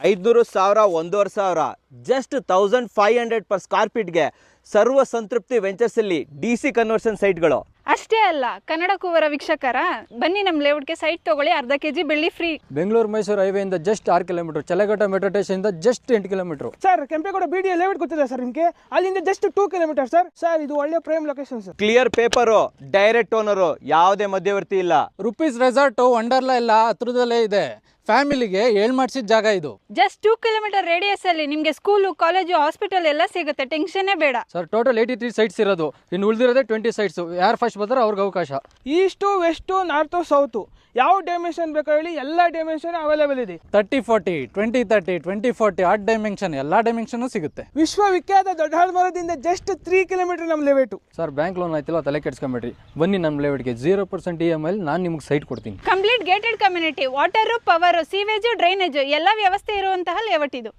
ಐದುನೂರು ಸಾವಿರ ಒಂದೂವರೆ ಸಾವಿರ just thousand five hundred per square ಫೀಟ್ಗೆ Sarva Santrupti ventures D C conversion ಸೈಟ್ಗಳು ಅಷ್ಟೇ ಅಲ್ಲ ಕನ್ನಡ ಕೂವರ ವೀಕ್ಷಕರ ಬನ್ನಿ ನಮ್ಮ ಲೇಔಟ್ಗೆ ಸೈಟ್ ತಗೊಳ್ಳಿ ಅರ್ಧ ಕೆಜಿ ಬೆಳ್ಳಿ ಫ್ರೀ ಬೆಂಗಳೂರು ಮೈಸೂರು ಹೈವೇಯಿಂದ ಜಸ್ಟ್ ಆರು ಕಿಲೋಮೀಟರ್ ಚಲಘಟ್ಟ ಮೆಟ್ರೋ ಸ್ಟೇಷನ್ ಇಂದ ಜಸ್ಟ್ ಎಂಟು kilometre sir Kempegowda B D layout ಗೊತ್ತಿದೆ ಸರ್ ನಿಮಗೆ? ಅಲ್ಲಿಂದ just two kilometre sir sir ಇದು ಒಳ್ಳೆ prime location sir clear paper direct owner ಯಾವುದೇ ಮಧ್ಯವರ್ತಿ ಇಲ್ಲ. ರುಪೀಸ್ ರೆಸಾರ್ಟು ವಂಡರ್ಲಾ ಎಲ್ಲ ಹತ್ರದಲ್ಲೇ ಇದೆ. ಫ್ಯಾಮಿಲಿಗೆ ಏಳ್ ಮಾಡಿಸಿದ ಜಾಗ ಇದು. ಜಸ್ಟ್ ಟೂ ಕಿಲೋಮೀಟರ್ ರೇಡಿಯಸ್ ಅಲ್ಲಿ ನಿಮಗೆ ಸ್ಕೂಲು ಕಾಲೇಜು ಹಾಸ್ಪಿಟಲ್ ಎಲ್ಲ ಸಿಗುತ್ತೆ ಟೆನ್ಷನ್ನೇ ಬೇಡ. Sir total eighty three sites ಇರೋದು. ಇನ್ನು ಉಳಿದಿರೋದೇ ಟ್ವೆಂಟಿ ಸೈಟ್ಸು ಯಾರು ಫಸ್ಟ್ ಬರ್ತಾರೋ ಅವ್ರಿಗೆ ಅವಕಾಶ. East west north south. ಯಾವ ಡೈಮೆನ್ಷನ್ ಬೇಕು ಹೇಳಿ ಎಲ್ಲ ಡೈಮೆನ್ಷನ್ ಅವೈಲೇಬಲ್ ಇದೆ. Thirty forty twenty thirty twenty forty eight dimension ಎಲ್ಲ ಡೈಮೆನ್ಷನ್ ಸಿಗುತ್ತೆ. ವಿಶ್ವವಿಖ್ಯಾತ ದೊಡ್ಡ ಮರದಿಂದ ಜಸ್ಟ್ ತ್ರೀ ಕಿಲೋಮೀಟರ್ ನಮ್ಮ ಲೇಔಟು. ಸರ್ ಬ್ಯಾಂಕ್ ಲೋನ್ ಆಯ್ತಿಲ್ಲ ತಲೆ ಕೆಡ್ಸ್ಕೊಂಬೇಡ್ರಿ. ಬನ್ನಿ ನಮ್ಮ ಲೇಔಟ್ಗೆ. ಜೀರೋ ಪರ್ಸೆಂಟ್ ಇ ಎಂ ಐಲಿ ನಾನು ನಿಮ್ಗೆ ಸೈಟ್ ಕೊಡ್ತೀನಿ. Complete gated community water power sewage drainage ಎಲ್ಲ ವ್ಯವಸ್ಥೆ ಇರುವಂತಹ ಲೇಔಟ್ ಇದು.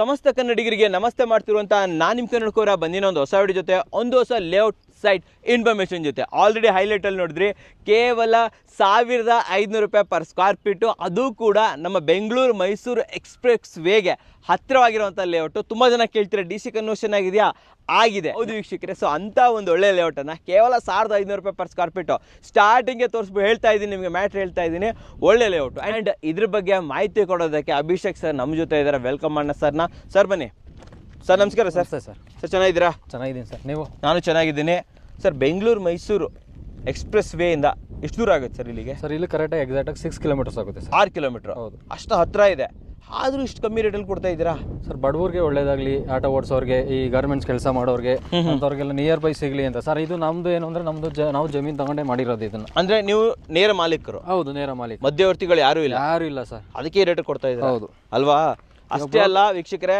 ಸಮಸ್ತ ಕನ್ನಡಿಗರಿಗೆ ನಮಸ್ತೆ ಮಾಡ್ತಿರುವಂಥ ನಾನು ನಿಮ್ಮ ಕನ್ನಡಕೋರ ಬಂದಿನ ಒಂದು ಹೊಸ ವಿಡಿಯೋ ಜೊತೆ. ಒಂದು ಹೊಸ ಲೇಔಟ್ ಸೈಟ್ ಇನ್ಫಾರ್ಮೇಷನ್ ಜೊತೆ. ಆಲ್ರೆಡಿ ಹೈಲೈಟಲ್ಲಿ ನೋಡಿದ್ರಿ, ಕೇವಲ ಸಾವಿರದ ಐದುನೂರು ರೂಪಾಯಿ ಪರ್ ಸ್ಕ್ವೇರ್ ಫೀಟು ಅದು ಕೂಡ ನಮ್ಮ ಬೆಂಗಳೂರು ಮೈಸೂರು ಎಕ್ಸ್ಪ್ರೆಸ್ ವೇಗೆ ಹತ್ತಿರವಾಗಿರುವಂಥ ಲೇಔಟು ತುಂಬ ಜನ ಕೇಳ್ತೀರಾ ಡಿ ಸಿ ಕನ್ವರ್ಷನ್ ಆಗಿದೆಯಾ? ಆಗಿದೆ. ಹೌದು ವೀಕ್ಷಕರೇ ಸೊ ಅಂಥ ಒಂದು ಒಳ್ಳೆ ಲೇಔಟನ್ನು ಕೇವಲ ಸಾವಿರದ ಐದುನೂರು ರೂಪಾಯಿ ಪರ್ ಸ್ಕ್ವೇರ್ ಫೀಟು ಸ್ಟಾರ್ಟಿಂಗ್ಗೆ ತೋರಿಸ್ಬಿಟ್ಟು ಹೇಳ್ತಾ ಇದ್ದೀನಿ, ನಿಮಗೆ ಮ್ಯಾಟ್ರ್ ಹೇಳ್ತಾ ಇದ್ದೀನಿ. ಒಳ್ಳೆ ಲೇಔಟು ಆ್ಯಂಡ್ ಇದ್ರ ಬಗ್ಗೆ ಮಾಹಿತಿ ಕೊಡೋದಕ್ಕೆ ಅಭಿಷೇಕ್ ಸರ್ ನಮ್ಮ ಜೊತೆ ಇದ್ದಾರೆ. ವೆಲ್ಕಮ್ ಮಾಡೋಣ ಸರ್ನ ಸರ್ ಬನ್ನಿ. ಸರ್ ನಮಸ್ಕಾರ ಸರ್. Sir sir. ಸರ್ ಚೆನ್ನಾಗಿದ್ದೀರಾ? ಚೆನ್ನಾಗಿದ್ದೀನಿ ಸರ್. ನೀವು? ನಾನು ಚೆನ್ನಾಗಿದ್ದೀನಿ. ಸರ್ ಬೆಂಗಳೂರು ಮೈಸೂರು ಎಕ್ಸ್ಪ್ರೆಸ್ ವೇಯಿಂದ ಎಷ್ಟು ದೂರ ಆಗುತ್ತೆ ಸರ್ ಇಲ್ಲಿಗೆ? ಸರ್ ಇಲ್ಲಿ ಕರೆಕ್ಟಾಗಿ ಎಕ್ಸಾಕ್ಟಾಗಿ ಸಿಕ್ಸ್ ಕಿಲೋಮೀಟರ್ಸ್ ಆಗುತ್ತೆ ಸರ್. ಆರು ಕಿಲೋಮೀಟರ್ ಹೌದು. ಅಷ್ಟು ಹತ್ರ ಇದೆ. ಆದರೂ ಇಷ್ಟು ಕಮ್ಮಿ ರೇಟಲ್ಲಿ ಕೊಡ್ತಾ ಇದ್ದೀರಾ? ಸರ್ ಬಡವರಿಗೆ ಒಳ್ಳೇದಾಗಲಿ ಆಟೋ ಓಡಿಸೋರಿಗೆ ಈ ಗಾರ್ಮೆಂಟ್ಸ್ ಕೆಲಸ ಮಾಡೋರಿಗೆ ಅಂಥವ್ರಿಗೆಲ್ಲ ನಿಯರ್ ಬೈ ಸಿಗಲಿ ಅಂತ. ಸರ್ ಇದು ನಮ್ಮದು ಏನು ಅಂದರೆ ನಮ್ಮದು ಜ ನಾವು ಜಮೀನು ತಗೊಂಡೇ ಮಾಡಿರೋದು ಇದನ್ನು. ಅಂದರೆ ನೀವು ನೇರ ಮಾಲೀಕರು? ಹೌದು ನೇರ ಮಾಲೀಕ ಮಧ್ಯವರ್ತಿಗಳು ಯಾರೂ ಇಲ್ಲ? ಯಾರು ಇಲ್ಲ ಸರ್. ಅದಕ್ಕೆ ರೇಟ್ ಕೊಡ್ತಾ ಇದ್ದಾರೆ? ಹೌದು. ಅಲ್ವಾ? ಅಷ್ಟೇ ಅಲ್ಲ ವೀಕ್ಷಕರೇ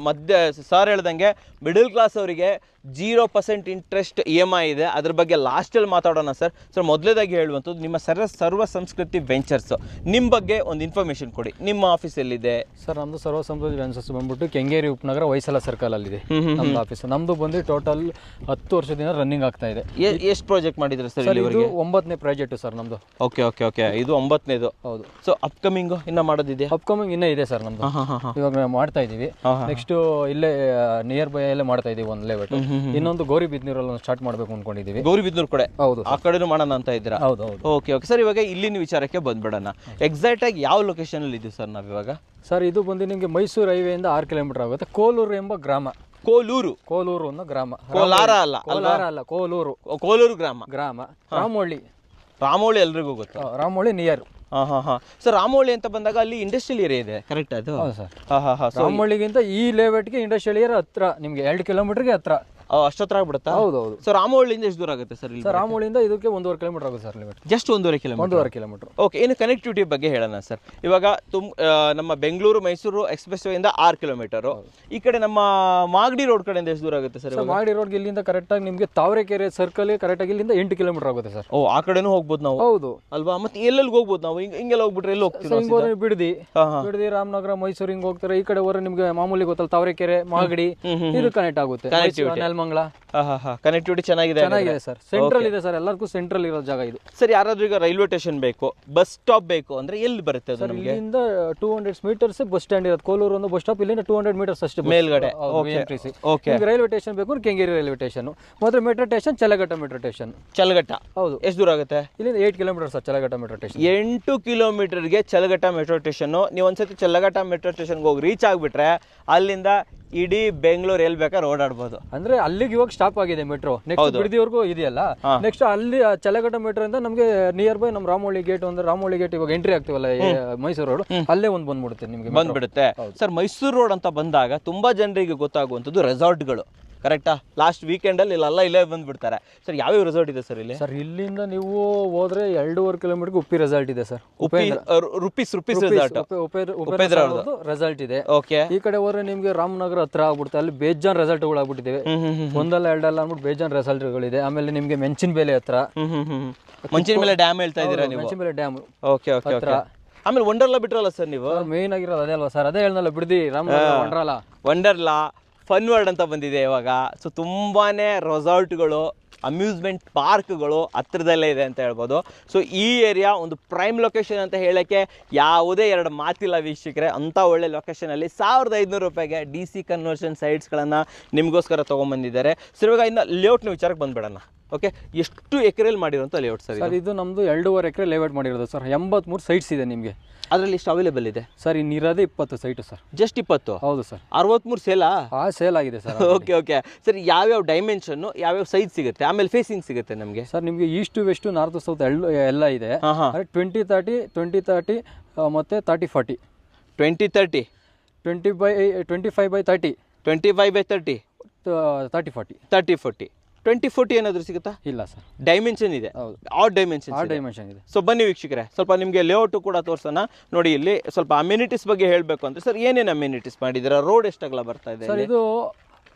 ಮಧ್ಯ ಸರ್ ಹೇಳ್ದಂಗೆ ಮಿಡಲ್ ಕ್ಲಾಸ್ ಅವರಿಗೆ zero percent interest E M I ಇದೆ. ಅದ್ರ ಬಗ್ಗೆ ಲಾಸ್ಟಲ್ಲಿ ಮಾತಾಡೋಣ ಸರ್ ಸರ್ ಮೊದಲೇದಾಗಿ ಹೇಳುವಂಥದ್ದು ನಿಮ್ಮ ಸರ್ವ ಸರ್ವ ಸಂಸ್ಕೃತಿ ವೆಂಚರ್ಸ್ ನಿಮ್ಮ ಬಗ್ಗೆ ಒಂದು ಇನ್ಫಾರ್ಮೇಷನ್ ಕೊಡಿ. ನಿಮ್ಮ ಆಫೀಸ್ ಎಲ್ಲಿದೆ? ಸರ್ ನಮ್ಮದು ಸರ್ವ ಸಂಸ್ಕೃತಿ ವೆಂಚರ್ಸ್ ಬಂದ್ಬಿಟ್ಟು ಕೆಂಗೇರಿ ಉಪನಗರ ವೈಸಲ ಸರ್ಕಲ್ ಅಲ್ಲಿದೆ. ನಮ್ದು ಆಫೀಸ್ ನಮ್ದು ಬಂದು ಟೋಟಲ್ ಹತ್ತು ವರ್ಷದಿಂದ ರನ್ನಿಂಗ್ ಆಗ್ತಾ ಇದೆ. ಎಷ್ಟು ಪ್ರಾಜೆಕ್ಟ್ ಮಾಡಿದ್ರೆ ಸರ್ ಇದು ಒಂಬತ್ತನೇ ಪ್ರಾಜೆಕ್ಟ್ ಸರ್ ನಮ್ದು. ಓಕೆ ಓಕೆ ಓಕೆ ಇದು ಒಂಬತ್ತನೇದು. ಹೌದು. ಸೊ ಅಪ್ಕಮಿಂಗು ಇನ್ನೂ ಮಾಡೋದಿದೆ ಅಪ್ಕಮಿಂಗ್ ಇನ್ನೂ ಇದೆ ಸರ್ ನಮ್ದು. ಇವಾಗ ನಾವು ಮಾಡ್ತಾ ಇದ್ದೀವಿ. ನೆಕ್ಸ್ಟ್ ಇಲ್ಲೇ ನಿಯರ್ ಬೈ ಅಲ್ಲೇ ಮಾಡ್ತಾ ಇದೀವಿ ಒಂದು ಲೆವೆಟ್ ಇನ್ನೊಂದು ಗೌರಿ ಬಿದ್ನೂರಲ್ಲಿ ಸ್ಟಾರ್ಟ್ ಮಾಡಬೇಕು ಅನ್ಕೊಂಡಿದೀವಿ. ಗೌರಿಬಿದ್ನೂರು ಕಡೆ? ಹೌದು. ಆ ಕಡೆನು ಮಾಡೋಣ ಅಂತ ಇದ್ದೀರಾ? ಹೌದು ಹೌದು. ಓಕೆ ಓಕೆ ಸರ್ ಇವಾಗ ಇಲ್ಲಿನ ವಿಚಾರಕ್ಕೆ ಬಂದ್ಬಿಡೋಣ. ಎಕ್ಸಾಕ್ಟ್ ಆಗಿ ಯಾವ ಲೊಕೇಶನ್ ಅಲ್ಲಿ ಇದ್ದೀವಿ ಸರ್ ನಾವಿವಾಗ ಸರ್ ಇದು ಬಂದು ನಿಮಗೆ ಮೈಸೂರು ಹೈವೇಯಿಂದ ಆರು ಕಿಲೋಮೀಟರ್ ಆಗುತ್ತೆ. ಕೋಲೂರು ಎಂಬ ಗ್ರಾಮ. ಕೋಲೂರು? ಕೋಲೂರು ಅನ್ನೋ ಗ್ರಾಮ. ಕೋಲಾರ ಅಲ್ಲ ಕೋಲಾರ ಅಲ್ಲ ಕೋಲೂರು. ಕೋಲೂರು ಗ್ರಾಮ. ಗ್ರಾಮ. ರಾಮೋಳಿ ರಾಮೋಳಿ ಎಲ್ರಿಗೂ ಗೊತ್ತು. ರಾಮೋಳಿ ನಿಯರ್ ಹಾ ಹಾ ಹಾ. ಸರ್ ರಾಮೋಳಿ ಅಂತ ಬಂದಾಗ ಅಲ್ಲಿ ಇಂಡಸ್ಟ್ರಿಯಲ್ ಏರಿಯಾ ಇದೆ. ಕರೆಕ್ಟ್ ಅದು. ಹೌದು ಸರ್. ಹಾ ಹಾ ಹಾ. ಸೊ ರಾಮೋಳಿಗಿಂತ ಈ ಲೇಔಟ್ಗೆ ಇಂಡಸ್ಟ್ರಿಯಲ್ ಏರಿಯಾ ಹತ್ರ ನಿಮಗೆ ಎರಡು ಕಿಲೋಮೀಟರ್ಗೆ ಹತ್ರ. ಅಷ್ಟೊತ್ತರ ಆಗ್ಬಿಡುತ್ತಾ? ಹೌದು ಹೌದು ಸೊ ರಾಮೋಳಿಯಿಂದ ಎಷ್ಟು ದೂರ ಆಗುತ್ತೆ ಸರ್ ಇಲ್ಲಿ ಸರ್ ರಾಮೋಳಿಯಿಂದ ಇದಕ್ಕೆ ಒಂದೂವರೆ ಕಿಲೋಮೀಟರ್ ಆಗುತ್ತೆ ಸರ್ ಲಿಮಿಟ್ ಜಸ್ಟ್ ಒಂದೂವರೆ ಕಿಲೋಮೀಟರ್ ಒಂದೂವರೆ ಕಿಲೋಮೀಟರ್ ಓಕೆ ಇನ್ನು ಕನೆಕ್ಟಿವಿಟಿ ಬಗ್ಗೆ ಹೇಳೋಣ ಸರ್. ಇವಾಗ ತುಮ್ ನಮ್ಮ ಬೆಂಗಳೂರು ಮೈಸೂರು ಎಕ್ಸ್ಪ್ರೆಸ್ ವೇಯಿಂದ ಆರು ಕಿಲೋಮೀಟರು ಈ ಕಡೆ ನಮ್ಮ ಮಾಗಡಿ ರೋಡ್ ಕಡೆಯಿಂದ ಎಷ್ಟು ದೂರ ಆಗುತ್ತೆ ಸರ್ ಮಾಗಡಿ ರೋಡ್ ರೋಡ್ಗೆ ಇಲ್ಲಿಂದ ಕರೆಕ್ಟಾಗಿ ನಿಮಗೆ ತಾವರೆಕೆರೆ ಸರ್ಕಲ್ ಕರೆಕ್ಟಾಗಿ ಇಲ್ಲಿಂದ ಎಂಟು ಕಿಲೋಮೀಟರ್ ಆಗುತ್ತೆ ಸರ್. ಓ ಆ ಕಡೆನೂ ಹೋಗ್ಬೋದು ನಾವು? ಹೌದು. ಅಲ್ವಾ? ಮತ್ತೆ ಎಲ್ಲೆಲ್ಲಿ ಹೋಗ್ಬೋದು ನಾವು? ಹಿಂಗ್ ಹಿಂಗೆಲ್ಲ ಹೋಗ್ಬಿಟ್ರೆ ಎಲ್ಲಿ ಹೋಗ್ತೀವಿ ಸರ್ ಹಿಂಗ್ ಬಿಡದಿ. ಬಿಡದಿ ರಾಮನಗರ ಮೈಸೂರು ಹಿಂಗೆ ಹೋಗ್ತಾರೆ. ಈ ಕಡೆ ಹೋದ್ರೆ ನಿಮಗೆ ಮಾಮೂಲಿ ಗೊತ್ತಲ್ಲ ತಾವರೆಕೆರೆ ಮಾಗಡಿ ಇದು ಕನೆಕ್ಟ್ ಆಗುತ್ತೆ. ನೆಲಮಂಗಲ ಹಾ ಕನೆಕ್ಟಿವಿಟಿ ಚೆನ್ನಾಗಿದೆ ಚೆನ್ನಾಗಿದೆ ಸರ್. ಸೆಂಟ್ರಲ್ ಇದೆ ಸರ್. ಎಲ್ಲರಿಗೂ ಸೆಂಟ್ರಲ್ ಇರೋ ಜಾಗ ಇದು. ಸರ್ ಯಾರಾದ್ರೂ ಈಗ ರೈಲ್ವೆ ಸ್ಟೇಷನ್ ಬೇಕು ಬಸ್ ಸ್ಟಾಪ್ ಬೇಕು ಅಂದ್ರೆ ಎಲ್ಲಿ ಬರುತ್ತೆ ಅದು ಸರ್ ನಮಗೆ? ಇಲ್ಲಿಂದ two hundred metres bus stand ಇರೋದು. ಕೋಲೂರು ಒಂದು ಬಸ್ ಸ್ಟಾಪ್ ಇಲ್ಲಿಂದ ಟೂ ಹಂಡ್ರೆಡ್ ಮೀಟರ್ಸ್ ಅಷ್ಟು ಮೇಲ್ಗಡೆ. ಓಕೆ ರೈಲ್ವೆ ಸ್ಟೇಷನ್ ಬೇಕು ಅಂದ್ರೆ ಕೆಂಗೇರಿ ರೈಲ್ವೆ ಸ್ಟೇಷನ್ ಮತ್ತೆ metro station Challaghatta metro station Challaghatta ಹೌದು. ಎಷ್ಟು ದೂರ ಆಗುತ್ತೆ? ಇಲ್ಲಿಂದ eight kilometre sir Challaghatta metro station ಎಂಟು ಕಿಲೋಮೀಟರ್ಗೆ ಚಲಘಟ್ಟ ಮೆಟ್ರೋ ಸ್ಟೇಷನ್ ನೀವು ಒಂದ್ಸತಿ ಚಲಘಟ್ಟ ಮೆಟ್ರೋ ಸ್ಟೇಷನ್ಗೆ ಹೋಗಿ ರೀಚ್ ಆಗಿಬಿಟ್ರೆ ಅಲ್ಲಿಂದ ಇಡೀ ಬೆಂಗಳೂರು ಎಲ್ಲಿ ಬೇಕಾದ್ರೆ ಓಡಾಡ್ಬೋದು. ಅಂದ್ರೆ ಅಲ್ಲಿಗೆ ಇವಾಗ ಸ್ಟಾಪ್ ಆಗಿದೆ ಮೆಟ್ರೋ ನೆಕ್ಸ್ಟ್ ಬಿಡದಿವರೆಗೂ ಇದೆಯಲ್ಲ? ನೆಕ್ಸ್ಟ್ ಅಲ್ಲಿ ಚಲಗಟ್ಟ ಚಲಘಟ್ಟ ಮೆಟ್ರೋ ಇಂದ ನಮಗೆ ನಿಯರ್ ಬೈ ನಮ್ಮ ರಾಮೋಳಿ ಗೇಟ್ ಅಂದ್ರೆ ರಾಮೋಳಿ ಗೇಟ್ ಇವಾಗ ಎಂಟ್ರಿ ಆಗ್ತೀವಲ್ಲ ಮೈಸೂರು ರೋಡ್ ಅಲ್ಲೇ ಒಂದು ಬಂದ್ಬಿಡುತ್ತೆ ನಿಮಗೆ ಬಂದ್ಬಿಡುತ್ತೆ. ಸರ್ ಮೈಸೂರು ರೋಡ್ ಅಂತ ಬಂದಾಗ ತುಂಬಾ ಜನರಿಗೆ ಗೊತ್ತಾಗುವಂಥದ್ದು ರೆಸಾರ್ಟ್ಗಳು ಕರೆಕ್ಟಾ? ಲಾಸ್ಟ್ ವೀಕೆಂಡಲ್ಲಿ ಇಲ್ಲೆಲ್ಲ ಇಲ್ಲೇ ಬಂದ್ಬಿಡ್ತಾರೆ. ಸರ್ ಯಾವ್ಯಾವ ರೆಸಾರ್ಟ್ ಇದೆ ಸರ್ ಇಲ್ಲಿ? ಸರ್ ಇಲ್ಲಿಂದ ನೀವು ಹೋದ್ರೆ ಎರಡೂವರೆ ಕಿಲೋಮೀಟರ್ಗೆ ಉಪ್ಪಿ ರೆಸಾರ್ಟ್ ಇದೆ sir Uppi rupees rupees resort Upendra. Resort ಇದೆ. ಓಕೆ ಈ ಕಡೆ ಹೋದ್ರೆ ನಿಮ್ಗೆ ರಾಮನಗರ ಹತ್ರ ಆಗ್ಬಿಡುತ್ತೆ. ಅಲ್ಲಿ ಬೇಜಾನ್ ರೆಸಾರ್ಟ್ಗಳು ಆಗ್ಬಿಟ್ಟಿದೆ ಒಂದಲ್ಲ ಎರಡಲ್ಲ ಅಂದ್ಬಿಟ್ಟು ಬೇಜಾನ್ ರೆಸಾರ್ಟ್ಗಳಿದೆ ಆಮೇಲೆ ನಿಮ್ಗೆ ಮೆಂಚಿನ ಬೆಲೆ ಹತ್ರ. ಹ್ಮ್ ಹ್ಮ್ ಹ್ಮ್ ಮಂಚಿನ ಮೇಲೆ ಡ್ಯಾಮ್ ಹೇಳ್ತಾ ಇದ್ದೀರಾ ನೀವು? ಮೆಂಚಿನ ಬೆಲೆ ಡ್ಯಾಮ್ ಓಕೆ ಓಕೆ ಓಕೆ ಆಮೇಲೆ ವಂಡರ್ಲಾ ಬಿಟ್ರಲ್ಲ ಸರ್ ನೀವು? ಮೇನ್ ಆಗಿರೋದು ಅದೇ ಅಲ್ವಾ ಸರ್ ಅದೇ ಹೇಳ್ನಲ್ಲ ಬಿಡ್ದಿ ರಾಮನಗರ ವಂಡರ್ಲಾ ವಂಡರ್ಲಾ ಫನ್ ವರ್ಡ್ ಅಂತ ಬಂದಿದೆ ಇವಾಗ. ಸೊ ತುಂಬಾ ರೆಸಾರ್ಟ್ಗಳು ಅಮ್ಯೂಸ್ಮೆಂಟ್ ಪಾರ್ಕ್ಗಳು ಹತ್ರದಲ್ಲೇ ಇದೆ ಅಂತ ಹೇಳ್ಬೋದು. ಸೊ ಈ ಏರಿಯಾ ಒಂದು ಪ್ರೈಮ್ ಲೊಕೇಶನ್ ಅಂತ ಹೇಳೋಕ್ಕೆ ಯಾವುದೇ ಎರಡು ಮಾತಿಲ್ಲ ವೀಕ್ಷಕರೆ. ಅಂಥ ಒಳ್ಳೆ ಲೊಕೇಶನಲ್ಲಿ ಸಾವಿರದ ಐದುನೂರು ರೂಪಾಯಿಗೆ ಡಿ ಸಿ ಕನ್ವರ್ಷನ್ ಸೈಟ್ಸ್ಗಳನ್ನು ನಿಮಗೋಸ್ಕರ ತೊಗೊಂಬಂದಿದ್ದಾರೆ. ಸೊ ಇವಾಗ ಇನ್ನು ಲೇಔಟ್ನ ವಿಚಾರಕ್ಕೆ ಬಂದ್ಬಿಡೋಣ. ಓಕೆ ಎಷ್ಟು ಎಕರೆಯಲ್ಲಿ ಮಾಡಿರುವಂಥ ಲೇಔಟ್ ಸರ್ ಸರ್ ಇದು ನಮ್ಮದು ಎರಡೂವರೆ ಎಕರೆ ಲೇಔಟ್ ಮಾಡಿರೋದು ಸರ್. ಎಂಬತ್ಮೂರು ಸೈಟ್ಸ್ ಇದೆ ನಿಮಗೆ. ಅದರಲ್ಲಿ ಎಷ್ಟು ಅವೈಲೇಬಲ್ ಇದೆ? ಸರ್ ಇನ್ನಿರೋದೇ ಇಪ್ಪತ್ತು ಸೈಟು ಸರ್. ಜಸ್ಟ್ ಇಪ್ಪತ್ತು? ಹೌದು ಸರ್. ಅರವತ್ಮೂರು ಸೇಲಾ? ಆ ಸೇಲ್ ಆಗಿದೆ ಸರ್ ಓಕೆ ಓಕೆ. ಸರ್ ಯಾವ್ಯಾವ ಡೈಮೆನ್ಷನ್ನು ಯಾವ್ಯಾವ ಸೈಜ್ ಸಿಗುತ್ತೆ? ಆಮೇಲೆ ಫೇಸಿಂಗ್ ಸಿಗುತ್ತೆ ನಮಗೆ? ಸರ್ ನಿಮಗೆ ಈಸ್ಟ್ ವೆಸ್ಟ್ ನಾರ್ತ್ ಸೌತ್ ಎಲ್ಲ ಎಲ್ಲ ಇದೆ. ಟ್ವೆಂಟಿ ತರ್ಟಿ ಟ್ವೆಂಟಿ ತರ್ಟಿ ಮತ್ತು thirty forty twenty thirty twenty by twenty five by thirty twenty five by thirty thirty forty thirty forty twenty forty ಏನಾದರೂ ಸಿಗುತ್ತಾ? ಇಲ್ಲ ಸರ್. ಡೈಮೆನ್ಷನ್ ಇದೆ. Odd ಆ dimension ಆ ಡೈಮೆನ್ಷನ್ ಇದೆ. ಸೊ ಬನ್ನಿ ವೀಕ್ಷಕರೇ ಸ್ವಲ್ಪ ನಿಮಗೆ ಲೇಔಟು ಕೂಡ ತೋರ್ಸೋಣ. ನೋಡಿ ಇಲ್ಲಿ ಸ್ವಲ್ಪ ಅಮ್ಯುನಿಟೀಸ್ ಬಗ್ಗೆ ಹೇಳಬೇಕು ಅಂದರೆ ಸರ್ ಏನೇನು ಅಮ್ಯುನಿಟೀಸ್ ಮಾಡಿದ್ದೀರಾ? ರೋಡ್ ಎಷ್ಟಾಗಲ ಬರ್ತಾ ಇದೆ ಸರ್ ಇದು